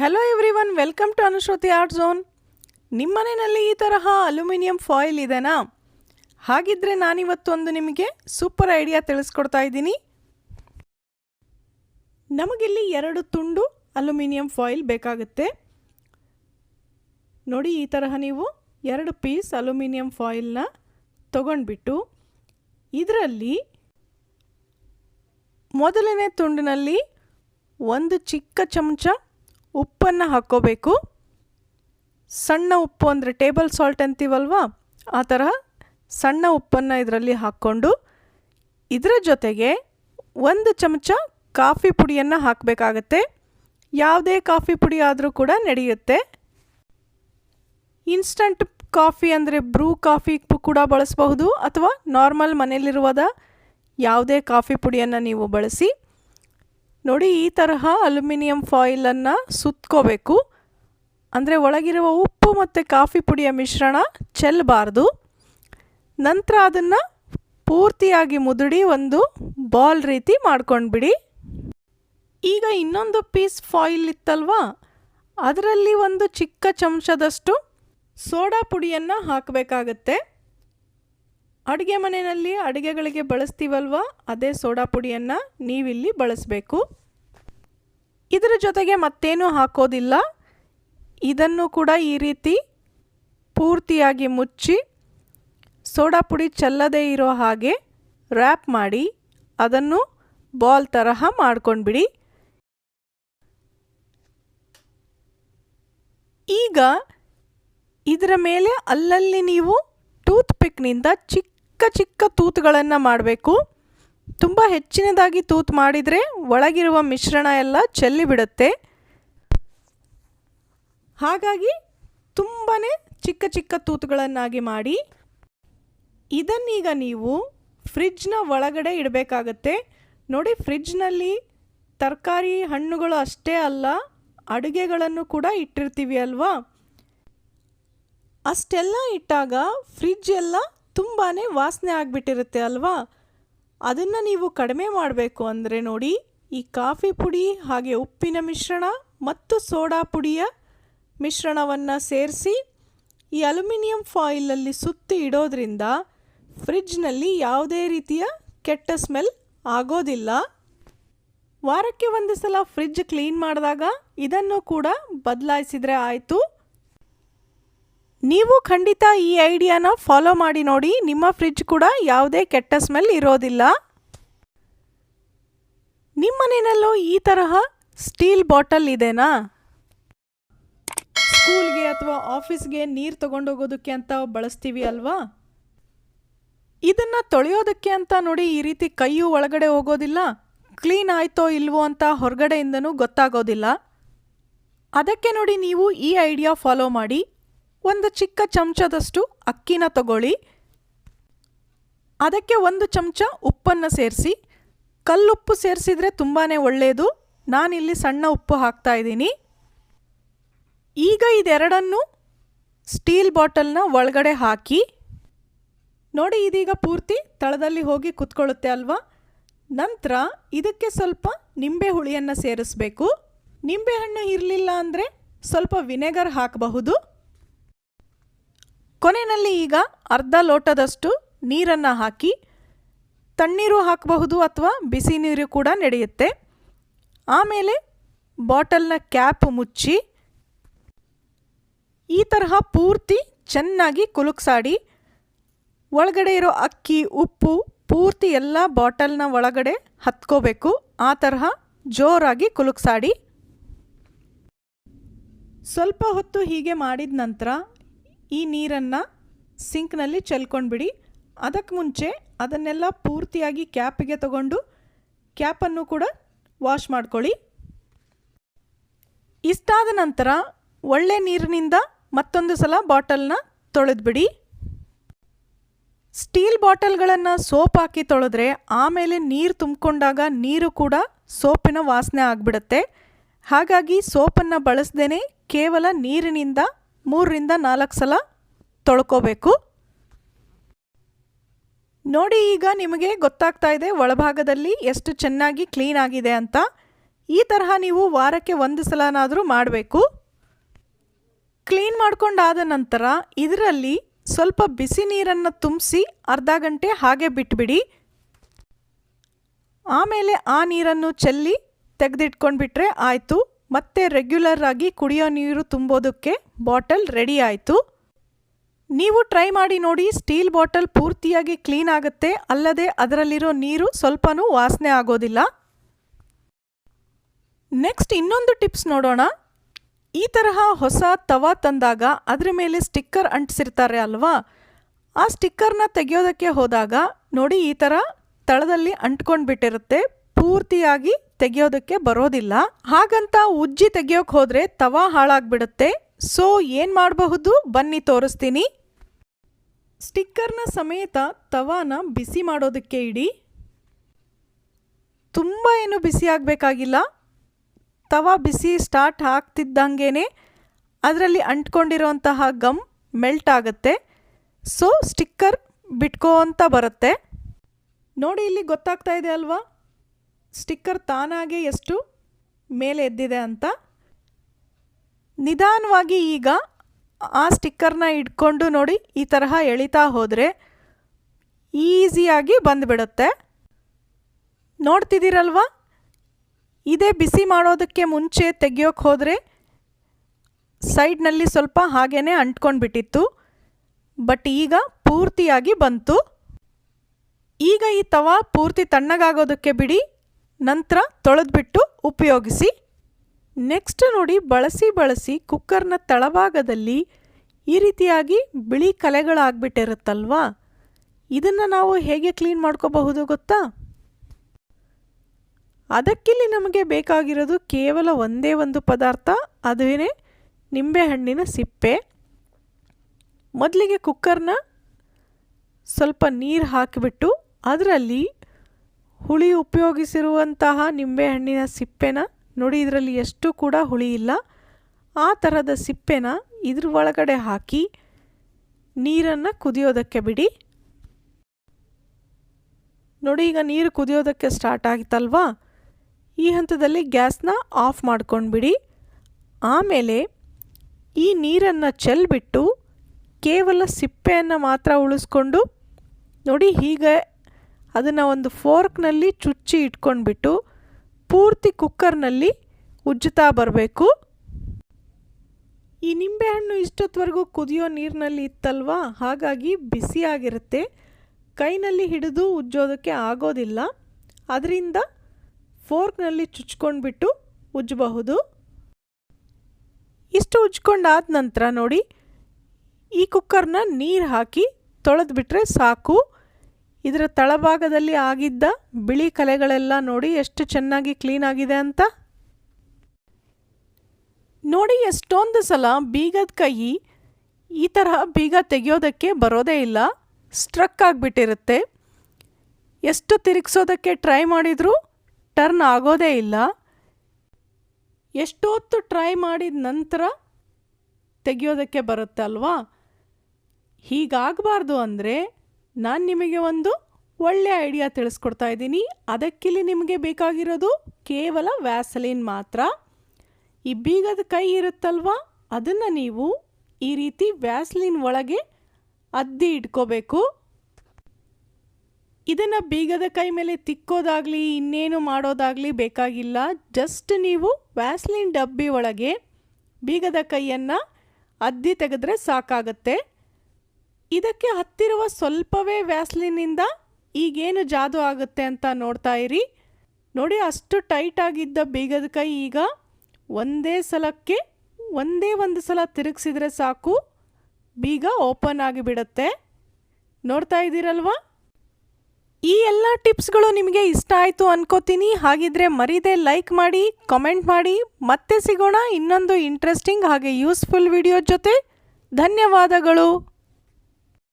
Hello everyone welcome to Anushruti art zone ನಿಮ್ಮ ಮನೆಯಲ್ಲಿ ಈ ತರಹ ಅಲ್ಯೂಮಿನಿಯಂ ಫಾಯಿಲ್ ಇದೆನಾ? ಹಾಗಿದ್ರೆ ನಾನಿವತ್ತೊಂದು ನಿಮಗೆ ಸೂಪರ್ ಐಡಿಯಾ ತಿಳಿಸ್ಕೊಡ್ತಾ ಇದ್ದೀನಿ. ನಮಗಿಲ್ಲಿ ಎರಡು ತುಂಡು ಅಲ್ಯೂಮಿನಿಯಂ ಫಾಯಿಲ್ ಬೇಕಾಗುತ್ತೆ. ನೋಡಿ ಈ ತರಹ ನೀವು ಎರಡು ಪೀಸ್ ಅಲ್ಯೂಮಿನಿಯಂ ಫಾಯಿಲ್ನ ತಗೊಂಡ್ಬಿಟ್ಟು, ಇದರಲ್ಲಿ ಮೊದಲನೇ ತುಂಡಿನಲ್ಲಿ ಒಂದು ಚಿಕ್ಕ ಚಮಚ ಉಪ್ಪನ್ನು ಹಾಕ್ಕೋಬೇಕು. ಸಣ್ಣ ಉಪ್ಪು ಅಂದರೆ ಟೇಬಲ್ ಸಾಲ್ಟ್ ಅಂತೀವಲ್ವಾ? ಆ ತರಹ ಸಣ್ಣ ಉಪ್ಪನ್ನು ಇದರಲ್ಲಿ ಹಾಕ್ಕೊಂಡು ಇದರ ಜೊತೆಗೆ ಒಂದು ಚಮಚ ಕಾಫಿ ಪುಡಿಯನ್ನು ಹಾಕಬೇಕಾಗತ್ತೆ. ಯಾವುದೇ ಕಾಫಿ ಪುಡಿ ಆದರೂ ಕೂಡ ನಡೆಯುತ್ತೆ. ಇನ್ಸ್ಟಂಟ್ ಕಾಫಿ ಅಂದರೆ ಬ್ರೂ ಕಾಫಿ ಕೂಡ ಬಳಸಬಹುದು ಅಥವಾ ನಾರ್ಮಲ್ ಮನೆಯಲ್ಲಿರುವಾದ ಯಾವುದೇ ಕಾಫಿ ಪುಡಿಯನ್ನು ನೀವು ಬಳಸಿ. ನೋಡಿ, ಈ ತರಹ ಅಲ್ಯೂಮಿನಿಯಂ ಫಾಯಿಲನ್ನು ಸುತ್ಕೋಬೇಕು. ಅಂದರೆ ಒಳಗಿರುವ ಉಪ್ಪು ಮತ್ತು ಕಾಫಿ ಪುಡಿಯ ಮಿಶ್ರಣ ಚೆಲ್ಲಬಾರ್ದು ನಂತರ ಅದನ್ನು ಪೂರ್ತಿಯಾಗಿ ಮುದುಡಿ ಒಂದು ಬಾಲ್ ರೀತಿ ಮಾಡ್ಕೊಂಡ್ಬಿಡಿ. ಈಗ ಇನ್ನೊಂದು ಪೀಸ್ ಫಾಯಿಲ್ ಇತ್ತಲ್ವಾ? ಅದರಲ್ಲಿ ಒಂದು ಚಿಕ್ಕ ಚಮಚದಷ್ಟು ಸೋಡಾ ಪುಡಿಯನ್ನು ಹಾಕಬೇಕಾಗತ್ತೆ. ಅಡುಗೆ ಮನೆಯಲ್ಲಿ ಅಡುಗೆಗಳಿಗೆ ಬಳಸ್ತೀವಲ್ವ? ಅದೇ ಸೋಡಾ ಪುಡಿಯನ್ನು ನೀವಿಲ್ಲಿ ಬಳಸಬೇಕು. ಇದರ ಜೊತೆಗೆ ಮತ್ತೇನೂ ಹಾಕೋದಿಲ್ಲ. ಇದನ್ನು ಕೂಡ ಈ ರೀತಿ ಪೂರ್ತಿಯಾಗಿ ಮುಚ್ಚಿ ಸೋಡಾ ಪುಡಿ ಚೆಲ್ಲದೇ ಇರೋ ಹಾಗೆ ರ್ಯಾಪ್ ಮಾಡಿ ಅದನ್ನು ಬಾಲ್ ತರಹ ಮಾಡ್ಕೊಂಡ್ಬಿಡಿ. ಈಗ ಇದರ ಮೇಲೆ ಅಲ್ಲಲ್ಲಿ ನೀವು ಟೂತ್ ಪಿಕ್ನಿಂದ ಚಿಕ್ಕ ಚಿಕ್ಕ ತೂತುಗಳನ್ನು ಮಾಡಬೇಕು. ತುಂಬ ಹೆಚ್ಚಿನದಾಗಿ ತೂತು ಮಾಡಿದರೆ ಒಳಗಿರುವ ಮಿಶ್ರಣ ಎಲ್ಲ ಚೆಲ್ಲಿಬಿಡುತ್ತೆ ಹಾಗಾಗಿ ತುಂಬಾ ಚಿಕ್ಕ ಚಿಕ್ಕ ತೂತುಗಳನ್ನಾಗಿ ಮಾಡಿ. ಇದನ್ನೀಗ ನೀವು ಫ್ರಿಜ್ನ ಒಳಗಡೆ ಇಡಬೇಕಾಗತ್ತೆ. ನೋಡಿ ಫ್ರಿಜ್ನಲ್ಲಿ ತರಕಾರಿ ಹಣ್ಣುಗಳು ಅಷ್ಟೇ ಅಲ್ಲ, ಅಡುಗೆಗಳನ್ನು ಕೂಡ ಇಟ್ಟಿರ್ತೀವಿ ಅಲ್ವಾ? ಅಷ್ಟೆಲ್ಲ ಇಟ್ಟಾಗ ಫ್ರಿಜ್ ಎಲ್ಲ ತುಂಬಾ ವಾಸನೆ ಆಗಿಬಿಟ್ಟಿರುತ್ತೆ ಅಲ್ವಾ? ಅದನ್ನು ನೀವು ಕಡಿಮೆ ಮಾಡಬೇಕು ಅಂದರೆ ನೋಡಿ, ಈ ಕಾಫಿ ಪುಡಿ, ಹಾಗೆ ಉಪ್ಪಿನ ಮಿಶ್ರಣ ಮತ್ತು ಸೋಡಾ ಪುಡಿಯ ಮಿಶ್ರಣವನ್ನು ಸೇರಿಸಿ, ಈ ಅಲ್ಯೂಮಿನಿಯಂ ಫಾಯಿಲಲ್ಲಿ ಸುತ್ತಿ ಇಡೋದ್ರಿಂದ ಫ್ರಿಜ್ನಲ್ಲಿ ಯಾವುದೇ ರೀತಿಯ ಕೆಟ್ಟ ಸ್ಮೆಲ್ ಆಗೋದಿಲ್ಲ. ವಾರಕ್ಕೆ ಒಂದು ಸಲ ಫ್ರಿಜ್ ಕ್ಲೀನ್ ಮಾಡಿದಾಗ ಇದನ್ನು ಕೂಡ ಬದಲಾಯಿಸಿದರೆ ಆಯಿತು. ನೀವು ಖಂಡಿತ ಈ ಐಡಿಯಾನ ಫಾಲೋ ಮಾಡಿ ನೋಡಿ, ನಿಮ್ಮ ಫ್ರಿಜ್ ಕೂಡ ಯಾವುದೇ ಕೆಟ್ಟ ಸ್ಮೆಲ್ ಇರೋದಿಲ್ಲ. ನಿಮ್ಮ ಮನೆಯಲ್ಲೂ ಈ ತರಹ ಸ್ಟೀಲ್ ಬಾಟಲ್ ಇದೆನಾ? ಸ್ಕೂಲ್ಗೆ ಅಥವಾ ಆಫೀಸ್ಗೆ ನೀರು ತಗೊಂಡೋಗೋದಕ್ಕೆ ಅಂತ ಬಳಸ್ತೀವಿ ಅಲ್ವಾ? ಇದನ್ನು ತೊಳೆಯೋದಕ್ಕೆ ಅಂತ ನೋಡಿ ಈ ರೀತಿ ಕೈಯು ಒಳಗಡೆ ಹೋಗೋದಿಲ್ಲ, ಕ್ಲೀನ್ ಆಯ್ತೋ ಇಲ್ವೋ ಅಂತ ಹೊರಗಡೆಯಿಂದನೂ ಗೊತ್ತಾಗೋದಿಲ್ಲ. ಅದಕ್ಕೆ ನೋಡಿ ನೀವು ಈ ಐಡಿಯಾ ಫಾಲೋ ಮಾಡಿ ಒಂದು ಚಿಕ್ಕ ಚಮಚದಷ್ಟು ಅಕ್ಕಿನ ತಗೊಳ್ಳಿ. ಅದಕ್ಕೆ ಒಂದು ಚಮಚ ಉಪ್ಪನ್ನು ಸೇರಿಸಿ. ಕಲ್ಲುಪ್ಪು ಸೇರಿಸಿದರೆ ತುಂಬಾ ಒಳ್ಳೆಯದು ನಾನಿಲ್ಲಿ ಸಣ್ಣ ಉಪ್ಪು ಹಾಕ್ತಾ ಇದ್ದೀನಿ. ಈಗ ಇದೆರಡನ್ನು ಸ್ಟೀಲ್ ಬಾಟಲ್ನ ಒಳಗಡೆ ಹಾಕಿ. ನೋಡಿ ಇದೀಗ ಪೂರ್ತಿ ತಳದಲ್ಲಿ ಹೋಗಿ ಕುತ್ಕೊಳ್ಳುತ್ತೆ ಅಲ್ವಾ? ನಂತರ ಇದಕ್ಕೆ ಸ್ವಲ್ಪ ನಿಂಬೆ ಹುಳಿಯನ್ನು ಸೇರಿಸಬೇಕು. ನಿಂಬೆಹಣ್ಣು ಇರಲಿಲ್ಲ ಅಂದರೆ ಸ್ವಲ್ಪ ವಿನೆಗರ್ ಹಾಕಬಹುದು. ಕೊನೆಯಲ್ಲಿ ಈಗ ಅರ್ಧ ಲೋಟದಷ್ಟು ನೀರನ್ನು ಹಾಕಿ ತಣ್ಣೀರು ಹಾಕಬಹುದು ಅಥವಾ ಬಿಸಿ ನೀರು ಕೂಡ ನಡೆಯುತ್ತೆ. ಆಮೇಲೆ ಬಾಟಲ್ನ ಕ್ಯಾಪ್ ಮುಚ್ಚಿ ಈ ತರಹ ಪೂರ್ತಿ ಚೆನ್ನಾಗಿ ಕುಲುಕ್ಸಾಡಿ ಒಳಗಡೆ ಇರೋ ಅಕ್ಕಿ, ಉಪ್ಪು ಪೂರ್ತಿ ಎಲ್ಲ ಬಾಟಲ್ನ ಒಳಗಡೆ ಹತ್ಕೋಬೇಕು. ಆ ತರಹ ಜೋರಾಗಿ ಕುಲುಕ್ಸಾಡಿ. ಸ್ವಲ್ಪ ಹೊತ್ತು ಹೀಗೆ ಮಾಡಿದ ನಂತರ ಈ ನೀರನ್ನು ಸಿಂಕ್ನಲ್ಲಿ ಚೆಲ್ಕೊಂಡ್ಬಿಡಿ. ಅದಕ್ಕೆ ಮುಂಚೆ ಅದನ್ನೆಲ್ಲ ಪೂರ್ತಿಯಾಗಿ ಕ್ಯಾಪಿಗೆ ತಗೊಂಡು ಕ್ಯಾಪನ್ನು ಕೂಡ ವಾಶ್ ಮಾಡ್ಕೊಳ್ಳಿ. ಇಷ್ಟಾದ ನಂತರ ಒಳ್ಳೆ ನೀರಿನಿಂದ ಮತ್ತೊಂದು ಸಲ ಬಾಟಲ್ನ ತೊಳೆದ್ಬಿಡಿ. ಸ್ಟೀಲ್ ಬಾಟಲ್ಗಳನ್ನು ಸೋಪ್ ಹಾಕಿ ತೊಳೆದ್ರೆ ಆಮೇಲೆ ನೀರು ತುಂಬಿಕೊಂಡಾಗ ನೀರು ಕೂಡ ಸೋಪಿನ ವಾಸನೆ ಆಗಿಬಿಡುತ್ತೆ. ಹಾಗಾಗಿ ಸೋಪನ್ನು ಬಳಸ್ದೇ ಕೇವಲ ನೀರಿನಿಂದ ಮೂರರಿಂದ ನಾಲ್ಕು ಸಲ ತೊಳ್ಕೋಬೇಕು. ನೋಡಿ, ಈಗ ನಿಮಗೆ ಗೊತ್ತಾಗ್ತಾ ಇದೆ ಒಳಭಾಗದಲ್ಲಿ ಎಷ್ಟು ಚೆನ್ನಾಗಿ ಕ್ಲೀನ್ ಆಗಿದೆ ಅಂತ. ಈ ತರಹ ನೀವು ವಾರಕ್ಕೆ ಒಂದು ಸಲನಾದರೂ ಮಾಡಬೇಕು. ಕ್ಲೀನ್ ಮಾಡ್ಕೊಂಡಾದ ನಂತರ ಇದರಲ್ಲಿ ಸ್ವಲ್ಪ ಬಿಸಿ ನೀರನ್ನು ತುಂಬಿಸಿ ಅರ್ಧ ಗಂಟೆ ಹಾಗೆ ಬಿಟ್ಬಿಡಿ. ಆಮೇಲೆ ಆ ನೀರನ್ನು ಚೆಲ್ಲಿ ತೆಗೆದಿಟ್ಕೊಂಡ್ಬಿಟ್ರೆ ಆಯಿತು. ಮತ್ತೆ ರೆಗ್ಯುಲರ್ ಆಗಿ ಕುಡಿಯೋ ನೀರು ತುಂಬೋದಕ್ಕೆ ಬಾಟಲ್ ರೆಡಿ ಆಯಿತು. ನೀವು ಟ್ರೈ ಮಾಡಿ ನೋಡಿ ಸ್ಟೀಲ್ ಬಾಟಲ್ ಪೂರ್ತಿಯಾಗಿ ಕ್ಲೀನ್ ಆಗುತ್ತೆ, ಅಲ್ಲದೆ ಅದರಲ್ಲಿರೋ ನೀರು ಸ್ವಲ್ಪನೂ ವಾಸನೆ ಆಗೋದಿಲ್ಲ. ನೆಕ್ಸ್ಟ್ ಇನ್ನೊಂದು ಟಿಪ್ಸ್ ನೋಡೋಣ. ಈ ತರಹ ಹೊಸ ತವಾ ತಂದಾಗ ಅದರ ಮೇಲೆ ಸ್ಟಿಕ್ಕರ್ ಅಂಟಿಸಿರ್ತಾರೆ ಅಲ್ವಾ? ಆ ಸ್ಟಿಕ್ಕರ್ನ ತೆಗೆಯೋದಕ್ಕೆ ಹೋದಾಗ ನೋಡಿ ಈ ಥರ ತಳದಲ್ಲಿ ಅಂಟ್ಕೊಂಡು ಬಿಟ್ಟಿರುತ್ತೆ ಪೂರ್ತಿಯಾಗಿ ತೆಗೆಯೋದಕ್ಕೆ ಬರೋದಿಲ್ಲ. ಹಾಗಂತ ಉಜ್ಜಿ ತೆಗೆಯೋಕೆ ಹೋದರೆ ತವಾ ಹಾಳಾಗ್ಬಿಡುತ್ತೆ. ಸೊ, ಏನು ಮಾಡಬಹುದು? ಬನ್ನಿ ತೋರಿಸ್ತೀನಿ. ಸ್ಟಿಕ್ಕರ್ನ ಸಮೇತ ತವಾನ ಬಿಸಿ ಮಾಡೋದಕ್ಕೆ ಇಡಿ. ತುಂಬ ಏನು ಬಿಸಿ ಆಗಬೇಕಾಗಿಲ್ಲ. ತವಾ ಬಿಸಿ ಸ್ಟಾರ್ಟ್ ಆಗ್ತಿದ್ದಂಗೆ ಅದರಲ್ಲಿ ಅಂಟ್ಕೊಂಡಿರೋಂತಹ ಗಮ್ ಮೆಲ್ಟ್ ಆಗುತ್ತೆ. ಸೊ, ಸ್ಟಿಕ್ಕರ್ ಬಿಟ್ಕೋ ಅಂತ ಬರುತ್ತೆ. ನೋಡಿ, ಇಲ್ಲಿ ಗೊತ್ತಾಗ್ತಾ ಇದೆ ಅಲ್ವಾ? ಸ್ಟಿಕ್ಕರ್ ತಾನಾಗೆ ಎಷ್ಟು ಮೇಲೆ ಎದ್ದಿದೆ ಅಂತ? ನಿಧಾನವಾಗಿ ಈಗ ಆ ಸ್ಟಿಕ್ಕರ್ನ ಇಟ್ಕೊಂಡು ನೋಡಿ ಈ ತರಹ ಎಳಿತಾ ಹೋದರೆ ಈಸಿಯಾಗಿ ಬಂದುಬಿಡುತ್ತೆ. ನೋಡ್ತಿದ್ದೀರಲ್ವ? ಇದೇ ಬಿಸಿ ಮಾಡೋದಕ್ಕೆ ಮುಂಚೆ ತೆಗಿಯೋಕ್ಕೆ ಹೋದರೆ ಸೈಡ್ನಲ್ಲಿ ಸ್ವಲ್ಪ ಹಾಗೇ ಅಂಟ್ಕೊಂಡ್ಬಿಟ್ಟಿತ್ತು. ಬಟ್ ಈಗ ಪೂರ್ತಿಯಾಗಿ ಬಂತು. ಈಗ ಈ ತವಾ ಪೂರ್ತಿ ತಣ್ಣಗಾಗೋದಕ್ಕೆ ಬಿಡಿ. ನಂತರ ತೊಳೆದ್ಬಿಟ್ಟು ಉಪಯೋಗಿಸಿ. ನೆಕ್ಸ್ಟ್ ನೋಡಿ ಬಳಸಿ ಬಳಸಿ ಕುಕ್ಕರ್ನ ತಳಭಾಗದಲ್ಲಿ ಈ ರೀತಿಯಾಗಿ ಬಿಳಿ ಕಲೆಗಳಾಗ್ಬಿಟ್ಟಿರುತ್ತಲ್ವಾ? ಇದನ್ನು ನಾವು ಹೇಗೆ ಕ್ಲೀನ್ ಮಾಡ್ಕೋಬಹುದು ಗೊತ್ತಾ? ಅದಕ್ಕಿಲ್ಲಿ ನಮಗೆ ಬೇಕಾಗಿರೋದು ಕೇವಲ ಒಂದೇ ಒಂದು ಪದಾರ್ಥ, ಅದುವೇ ನಿಂಬೆಹಣ್ಣಿನ ಸಿಪ್ಪೆ. ಮೊದಲಿಗೆ ಕುಕ್ಕರ್ನ ಸ್ವಲ್ಪ ನೀರು ಹಾಕಿಬಿಟ್ಟು ಅದರಲ್ಲಿ ಹುಳಿ ಉಪಯೋಗಿಸಿರುವಂತಹ ನಿಂಬೆಹಣ್ಣಿನ ಸಿಪ್ಪೆನ ನೋಡಿ, ಇದರಲ್ಲಿ ಎಷ್ಟು ಕೂಡ ಹುಳಿ ಇಲ್ಲ. ಆ ಥರದ ಸಿಪ್ಪೆನ ಇದ್ರ ಒಳಗಡೆ ಹಾಕಿ ನೀರನ್ನು ಕುದಿಯೋದಕ್ಕೆ ಬಿಡಿ. ನೋಡಿ, ಈಗ ನೀರು ಕುದಿಯೋದಕ್ಕೆ ಸ್ಟಾರ್ಟ್ ಆಗಿತ್ತಲ್ವಾ? ಈ ಹಂತದಲ್ಲಿ ಗ್ಯಾಸ್ನ ಆಫ್ ಮಾಡ್ಕೊಂಡ್ಬಿಡಿ. ಆಮೇಲೆ ಈ ನೀರನ್ನು ಚೆಲ್ಬಿಟ್ಟು ಕೇವಲ ಸಿಪ್ಪೆಯನ್ನು ಮಾತ್ರ ಉಳಿಸ್ಕೊಂಡು ನೋಡಿ, ಹೀಗೆ ಅದನ್ನು ಒಂದು ಫೋರ್ಕ್ನಲ್ಲಿ ಚುಚ್ಚಿ ಇಟ್ಕೊಂಡ್ಬಿಟ್ಟು ಪೂರ್ತಿ ಕುಕ್ಕರ್ನಲ್ಲಿ ಉಜ್ಜುತ್ತಾ ಬರಬೇಕು. ಈ ನಿಂಬೆಹಣ್ಣು ಇಷ್ಟೊತ್ತವರೆಗೂ ಕುದಿಯೋ ನೀರಿನಲ್ಲಿ ಇತ್ತಲ್ವಾ? ಹಾಗಾಗಿ ಬಿಸಿಯಾಗಿರುತ್ತೆ ಕೈನಲ್ಲಿ ಹಿಡಿದು ಉಜ್ಜೋದಕ್ಕೆ ಆಗೋದಿಲ್ಲ. ಅದರಿಂದ ಫೋರ್ಕ್ನಲ್ಲಿ ಚುಚ್ಕೊಂಡ್ಬಿಟ್ಟು ಉಜ್ಜಬಹುದು. ಇಷ್ಟು ಉಜ್ಕೊಂಡಾದ ನಂತರ ನೋಡಿ, ಈ ಕುಕ್ಕರ್ನ ನೀರು ಹಾಕಿ ತೊಳೆದ್ಬಿಟ್ರೆ ಸಾಕು. ಇದರ ತಳಭಾಗದಲ್ಲಿ ಆಗಿದ್ದ ಬಿಳಿ ಕಲೆಗಳೆಲ್ಲ ನೋಡಿ ಎಷ್ಟು ಚೆನ್ನಾಗಿ ಕ್ಲೀನ್ ಆಗಿದೆ ಅಂತ? ನೋಡಿ, ಎಷ್ಟೊಂದು ಸಲ ಬೀಗದ ಕೈ ಈ ತರಹ ಬೀಗ ತೆಗೆಯೋದಕ್ಕೆ ಬರೋದೇ ಇಲ್ಲ. ಸ್ಟ್ರಕ್ ಆಗಿಬಿಟ್ಟಿರುತ್ತೆ. ಎಷ್ಟು ತಿರುಗಿಸೋದಕ್ಕೆ ಟ್ರೈ ಮಾಡಿದರೂ ಟರ್ನ್ ಆಗೋದೇ ಇಲ್ಲ. ಎಷ್ಟೊತ್ತು ಟ್ರೈ ಮಾಡಿದ ನಂತರ ತೆಗೆಯೋದಕ್ಕೆ ಬರುತ್ತೆ ಅಲ್ವಾ? ಹೀಗಾಗಬಾರ್ದು ಅಂದರೆ ನಾನು ನಿಮಗೆ ಒಂದು ಒಳ್ಳೆಯ ಐಡಿಯಾ ತಿಳಿಸ್ಕೊಡ್ತಾ ಇದ್ದೀನಿ. ಅದಕ್ಕಿಲ್ಲಿ ನಿಮಗೆ ಬೇಕಾಗಿರೋದು ಕೇವಲ ವ್ಯಾಸಲಿನ್ ಮಾತ್ರ. ಈ ಬೀಗದ ಕೈ ಇರುತ್ತಲ್ವಾ? ಅದನ್ನು ನೀವು ಈ ರೀತಿ ವ್ಯಾಸ್ಲಿನ್ ಒಳಗೆ ಅದ್ದಿ ಇಟ್ಕೋಬೇಕು. ಇದನ್ನು ಬೀಗದ ಕೈ ಮೇಲೆ ತಿಕ್ಕೋದಾಗಲಿ, ಇನ್ನೇನು ಮಾಡೋದಾಗಲಿ ಬೇಕಾಗಿಲ್ಲ. ಜಸ್ಟ್ ನೀವು ವ್ಯಾಸ್ಲಿನ್ ಡಬ್ಬಿ ಒಳಗೆ ಬೀಗದ ಕೈಯನ್ನು ಅದ್ದಿ ತೆಗೆದ್ರೆ ಸಾಕಾಗತ್ತೆ. ಇದಕ್ಕೆ ಹತ್ತಿರುವ ಸ್ವಲ್ಪವೇ ವ್ಯಾಸ್ಲಿನಿಂದ ಈಗೇನು ಜಾದು ಆಗುತ್ತೆ ಅಂತ ನೋಡ್ತಾ ಇರಿ. ನೋಡಿ, ಅಷ್ಟು ಟೈಟ್ ಆಗಿದ್ದ ಬೀಗದ ಕೈ ಈಗ ಒಂದೇ ಸಲಕ್ಕೆ, ಒಂದೇ ಒಂದು ಸಲ ತಿರುಗಿಸಿದ್ರೆ ಸಾಕು, ಬೀಗ ಓಪನ್ ಆಗಿಬಿಡುತ್ತೆ. ನೋಡ್ತಾ ಇದ್ದೀರಲ್ವಾ? ಈ ಎಲ್ಲ ಟಿಪ್ಸ್ಗಳು ನಿಮಗೆ ಇಷ್ಟ ಆಯಿತು ಅನ್ಕೋತೀನಿ. ಹಾಗಿದ್ರೆ ಮರೀದೆ ಲೈಕ್ ಮಾಡಿ, ಕಮೆಂಟ್ ಮಾಡಿ, ಮತ್ತೆ ಸಿಗೋಣ ಇನ್ನೊಂದು ಇಂಟ್ರೆಸ್ಟಿಂಗ್ ಹಾಗೆ ಯೂಸ್ಫುಲ್ ವಿಡಿಯೋ ಜೊತೆ. ಧನ್ಯವಾದಗಳು.